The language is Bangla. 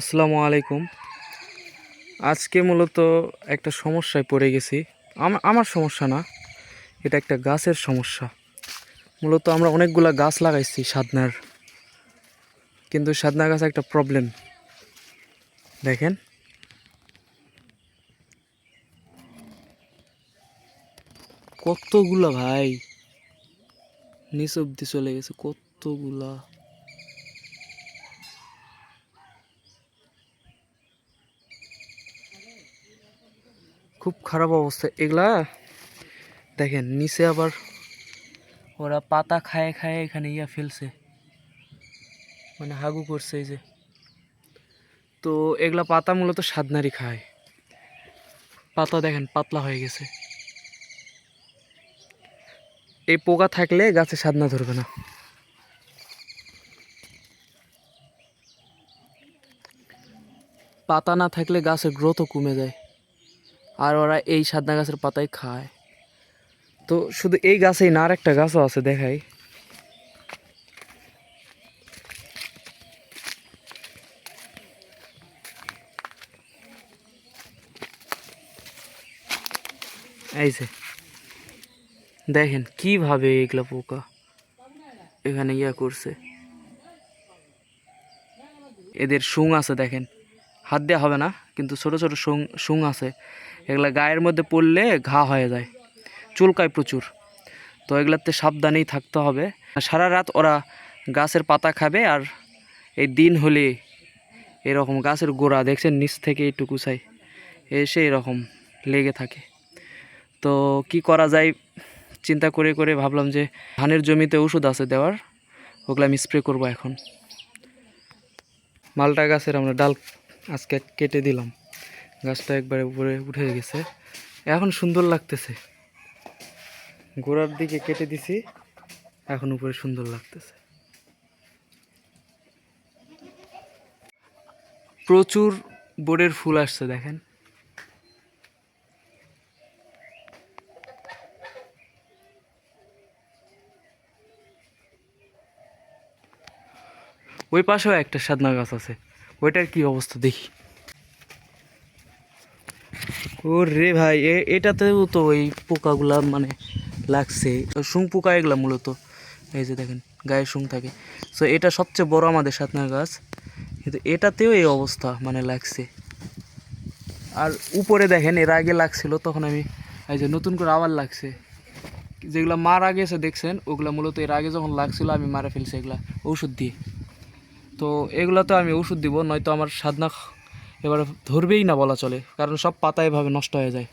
আসসালামু আলাইকুম। আজকে মূলত একটা সমস্যায় পড়ে গেছি। আমার সমস্যা না, এটা একটা গাছের সমস্যা। মূলত আমরা অনেকগুলা গাছ লাগাইছি সাদনার কিন্তু সাদনা গাছ একটা প্রবলেম দেখেন। কতগুলা ভাই, নিচ অব্দি চলে গেছে কতগুলা। খুব খারাপ অবস্থা। এগুলা, দেখেন, নিচে আবার ওরা পাতা খায় খায় এখানে ইয়া ফেলছে। মানে হাগু করছে এই যে। তো এগুলা পাতা মূলত সাদনারি খায়। পাতা দেখেন, পাতলা হয়ে গেছে। এই পোকা থাকলে গাছে সাদনা ধরবে না। পাতা না থাকলে গাছের গ্রোথও কমে যায়। আর ওরা এই সাদনা গাছের পাতাই খায়। তো শুধু এই গাছেই না আর একটা গাছও আছে, দেখাই। এই যে, দেখেন কীভাবে এগুলা পোকা এখানে ইয়া করছে। এদের শুং আছে, দেখেন। হাত দেওয়া হবে না, কিন্তু ছোট ছোট শুং শুং আছে। এগুলা গায়ের মধ্যে পড়লে ঘা হয়ে যায়। চুলকায় প্রচুর। তো এগুলাতে সাবধানেই থাকতে হবে। সারা রাত ওরা গাছের পাতা খাবে আর এই দিন হলে এরকম গাছের গোড়া দেখছেন, নিচ থেকে একটু কুচাই এসে এরকম লেগে থাকে। তো কি করা যায়? চিন্তা করে করে ভাবলাম যে ধানের জমিতে ওষুধ আছে দেওয়ার, ওগুলো আমি স্প্রে করব এখন। মালটা গাছের আমরা ডাল আজকে কেটে দিলাম। গাছটা একবারে উপরে উঠে গেছে। এখন সুন্দর লাগতেছে। গোড়ার দিকে কেটে দিছি। এখন উপরে সুন্দর লাগতেছে। প্রচুর বোর্ডের ফুল আসছে, দেখেন। ওই পাশেও একটা সাদনা গাছ আছে। ওইটার কি অবস্থা দেখি। ও রে ভাই এটাতেও তো ওই পোকাগুলা মানে লাগছে। শুং পোকা এগুলা মূলত। এই যে দেখেন গায়ে শুং থাকে। সো এটা সবচেয়ে বড় আমাদের সাতনা গাছ। কিন্তু এটাতেও এই অবস্থা মানে লাগছে। আর উপরে দেখেন, এর আগে লাগছিল, তখন আমি এই যে নতুন করে আবার লাগছে। যেগুলা মারা গেছে দেখছেন, ওগুলো মূলত এর আগে যখন লাগছিল, আমি মারা ফেলছি এগুলা ঔষধ দিয়ে। তো এগুলাতে আমি ওষুধ দিব, নয়তো আমার সাধনা এবার ধরবেই না বলা চলে, কারণ সব পাতা এভাবে নষ্ট হয়ে যায়।